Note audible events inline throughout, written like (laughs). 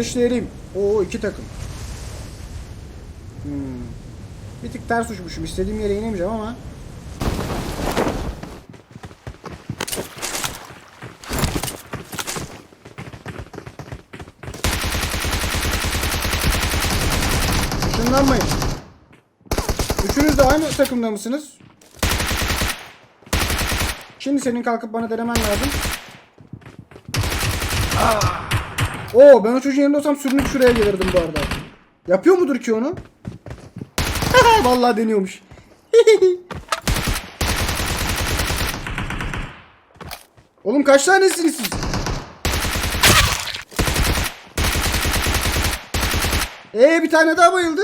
Kardeşlerim. Oo iki takım. Hmm. Bir tık ters uçmuşum. İstediğim yere inemeyeceğim ama. Işınlanmayın. Üçünüz de aynı takımda mısınız? Şimdi senin kalkıp bana denemen lazım. Oo ben o çocuğun yerinde olsam sürünüp şuraya gelirdim bu arada. Yapıyor mudur ki onu? (laughs) Vallahi deniyormuş. (laughs) Oğlum kaç tanesiniz siz? Ee bir tane daha bayıldı.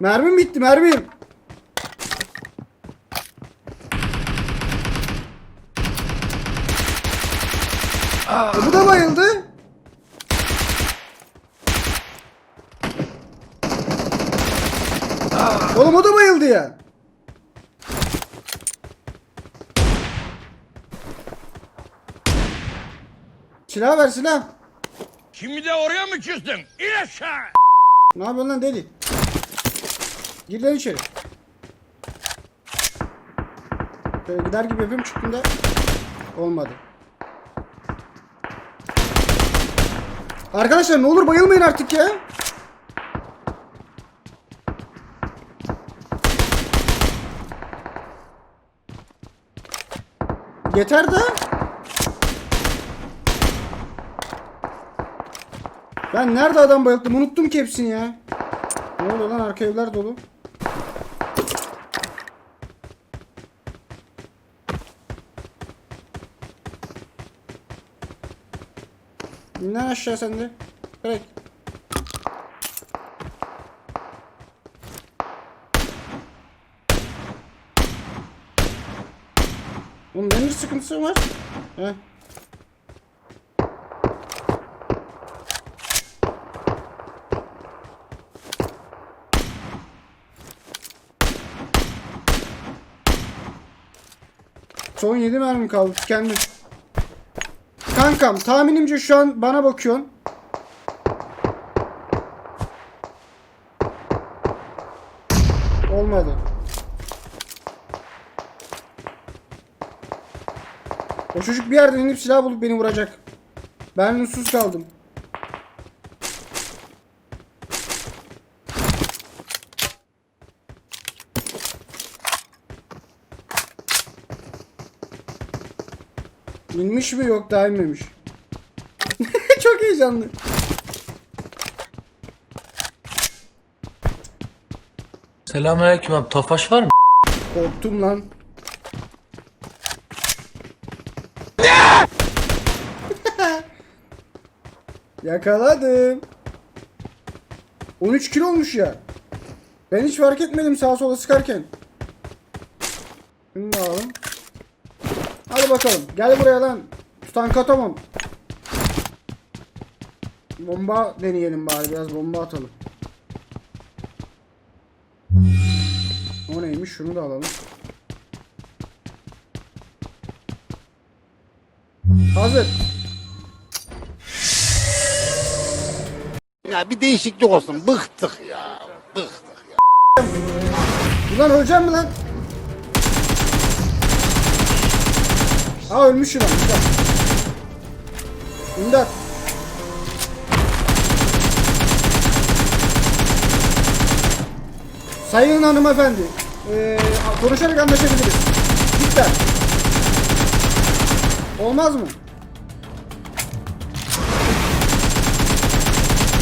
Mermim bitti mermim. E, bu da bayıldı. Oğlum o da bayıldı ya. Silah ver silah. Şimdi de oraya mı çıktın? İn aşağı! Ne yapıyorsun lan deli? Gir lan içeri. Böyle gider gibi yapıyorum çıktığında olmadı. Arkadaşlar ne olur bayılmayın artık ya. Yeter de. Ben nerede adam bayılttım unuttum ki hepsini ya. Ne oluyor lan arka evler dolu. Lan aşağı sen de. Bırak. Oğlum benim bir sıkıntısı var. Heh. Son 7 mermi kaldı tükendi. Kankam tahminimce şu an bana bakıyorsun. Olmadı. O çocuk bir yerden inip silah bulup beni vuracak. Ben sus kaldım. İnmiş mi yok daha inmemiş. (laughs) Çok heyecanlı. Selamünaleyküm abi. Tofaş var mı? Korktum lan. (laughs) Yakaladım. 13 kilo olmuş ya. Ben hiç fark etmedim sağa sola sıkarken. Şunu da alalım. Hadi bakalım. Gel buraya lan. Tutan katamam. Bomba deneyelim bari. Biraz bomba atalım. O neymiş? Şunu da alalım. Hazır. Ya bir değişiklik olsun. Bıktık ya. Bıktık. Ulan öleceğim mi lan? Aa ölmüş lan. İmdat. Sayın hanımefendi. Ee, konuşarak anlaşabiliriz. Lütfen. Olmaz mı?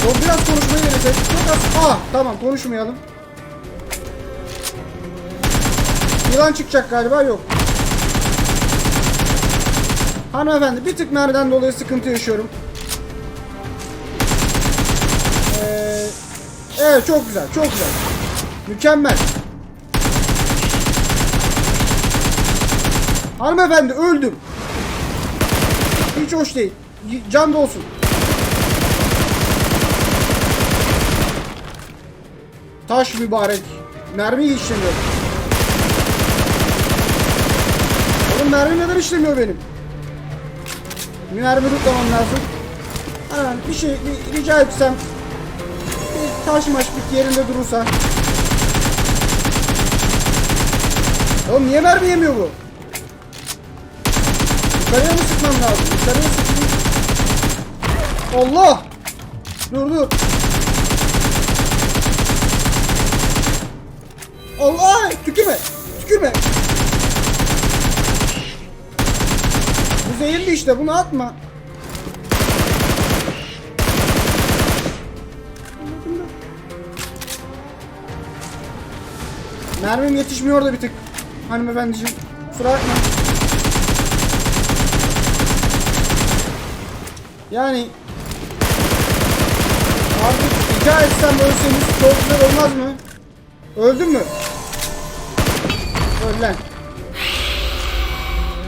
O biraz konuşmayı verecek. Çok az. Ah tamam konuşmayalım. Yılan çıkacak galiba yok. Hanımefendi bir tık mermiden dolayı sıkıntı yaşıyorum. Ee, evet çok güzel çok güzel. Mükemmel. Hanımefendi öldüm. Hiç hoş değil. Can da olsun. Taş mübarek. Mermi işlemiyor. Oğlum mermi neden işlemiyor benim? Bir mermi tutmamam lazım. Hemen bir şey bir rica etsem. Bir taş maş bir yerinde durursa. Oğlum niye mermi yemiyor bu? Yukarıya mı sıkmam lazım? Yukarıya sıkayım. Allah! Dur dur. Allah! Tükürme! Tükürme! Zehirli işte bunu atma. Mermim yetişmiyor da bir tık. Hanımefendiciğim. Kusura bakma. Yani Artık rica etsem ölseniz çok güzel olmaz mı? Öldün mü? Öl lan.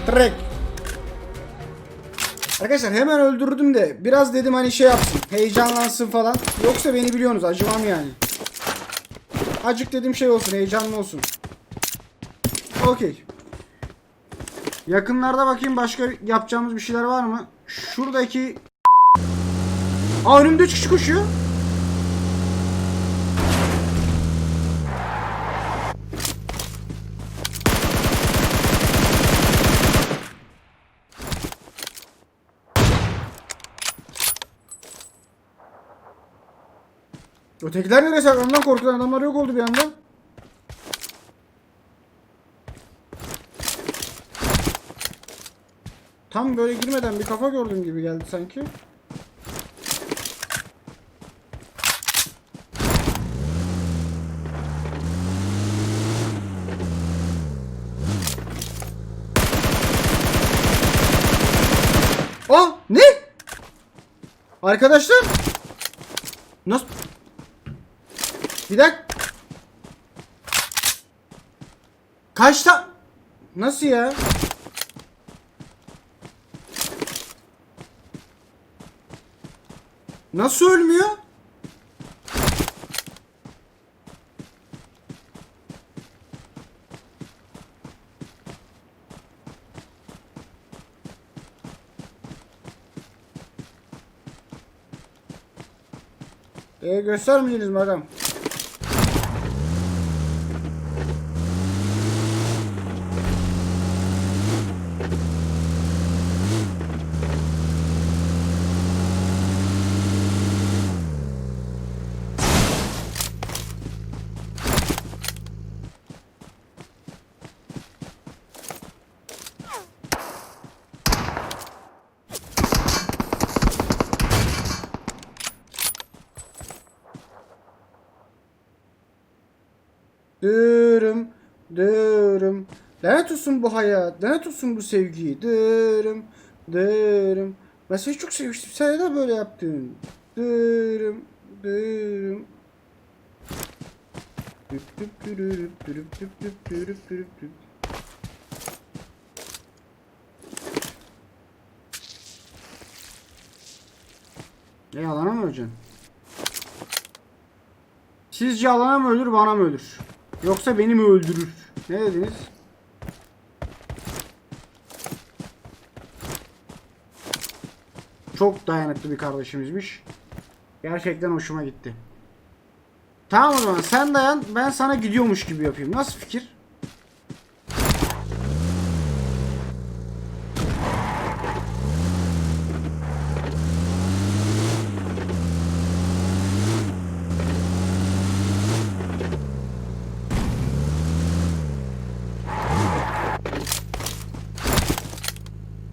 Trek. Arkadaşlar hemen öldürdüm de biraz dedim hani şey yapsın heyecanlansın falan. Yoksa beni biliyorsunuz acımam yani. Acık dedim şey olsun heyecanlı olsun. Okey. Yakınlarda bakayım başka yapacağımız bir şeyler var mı? Şuradaki Aa önümde üç kişi koşuyor Ötekiler nereye saklandı lan korkudan adamlar yok oldu bir anda. Tam böyle girmeden bir kafa gördüm gibi geldi sanki. Aa ne? Arkadaşlar Nasıl? Bir dakika. Kaçta? Nasıl ya? Nasıl ölmüyor? E göstermeyeceğiniz mi adam? Dırım, dırım. Lanet olsun bu hayat, lanet olsun bu sevgi. Dırım, dırım. Ben seni çok sevmiştim. Sen neden böyle yaptın? Dırım, dırım. Düp düp dürüp dürüp. Ne yalana mı öleceksin? Sizce alana mı ölür bana mı ölür? Yoksa beni mi öldürür? Ne dediniz? Çok dayanıklı bir kardeşimizmiş. Gerçekten hoşuma gitti. Tamam o zaman sen dayan ben sana gidiyormuş gibi yapayım. Nasıl fikir?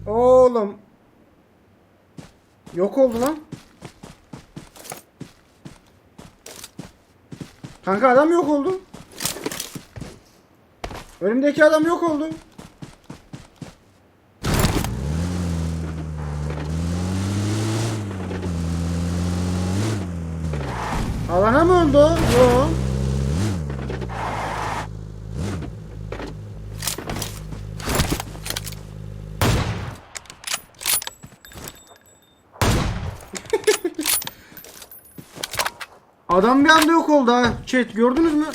Oğlum. Yok oldu lan. Kanka adam yok oldu. Önümdeki adam yok oldu. Alana mı öldü? Yok. Adam bir anda yok oldu ha. Chat gördünüz mü?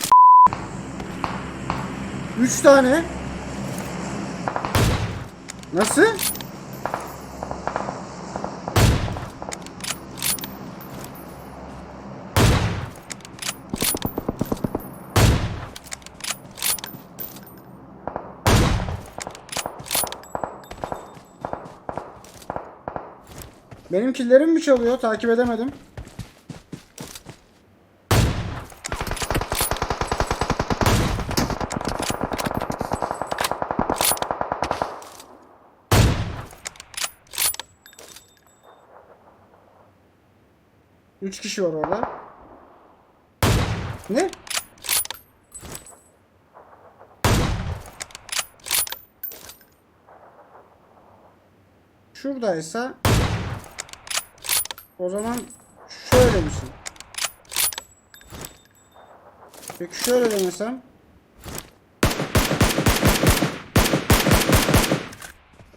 3 tane. Nasıl? Benimkilerim mi çalıyor? Takip edemedim. Üç kişi var orada. Ne? Şuradaysa o zaman şöyle misin? Peki şöyle demesem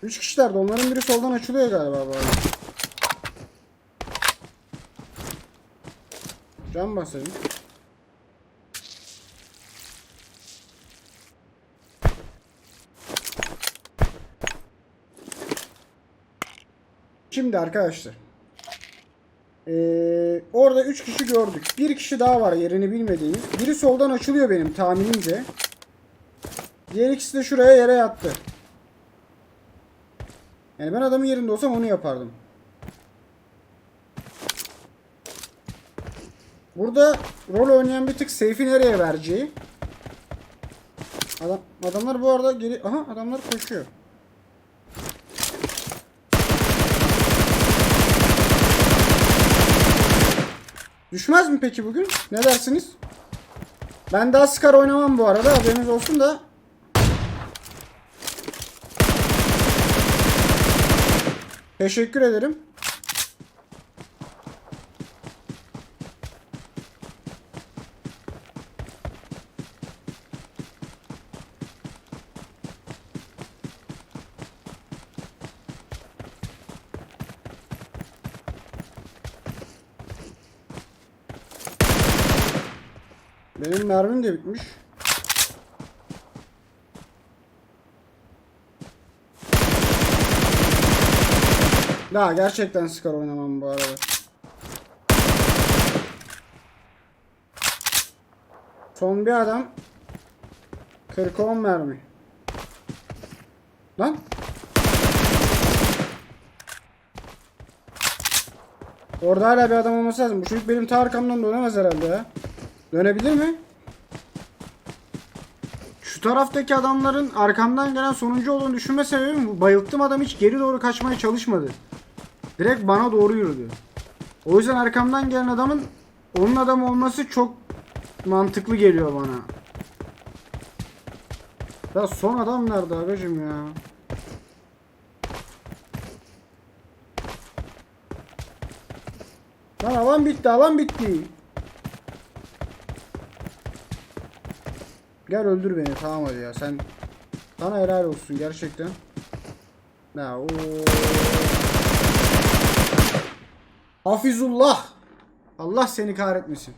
Üç kişiler de onların biri soldan açılıyor galiba bu arada. Can basayım. Şimdi arkadaşlar. Ee, orada 3 kişi gördük. Bir kişi daha var yerini bilmediğimiz. Biri soldan açılıyor benim tahminimce. Diğer ikisi de şuraya yere yattı. Yani ben adamın yerinde olsam onu yapardım. Burada rol oynayan bir tık seyfi nereye vereceği. Adam, adamlar bu arada geri... Aha adamlar koşuyor. Düşmez mi peki bugün? Ne dersiniz? Ben daha Scar oynamam bu arada haberiniz olsun da. Teşekkür ederim. Benim mermim de bitmiş. Daha gerçekten Scar oynamam bu arada. Son bir adam. 40 10 mermi. Lan. Orada hala bir adam olması lazım. Bu çocuk benim ta arkamdan dönemez herhalde ya. Dönebilir mi? Şu taraftaki adamların arkamdan gelen sonuncu olduğunu düşünme sebebim bu. Bayılttım adam hiç geri doğru kaçmaya çalışmadı. Direkt bana doğru yürüdü. O yüzden arkamdan gelen adamın onun adam olması çok mantıklı geliyor bana. Ya son adam nerede agacım ya? Lan alan bitti alan bitti. Gel öldür beni tamam hadi ya sen sana helal olsun gerçekten. Ya o Hafizullah. Allah seni kahretmesin.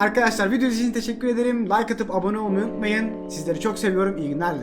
Arkadaşlar video için teşekkür ederim. Like atıp abone olmayı unutmayın. Sizleri çok seviyorum. İyi günler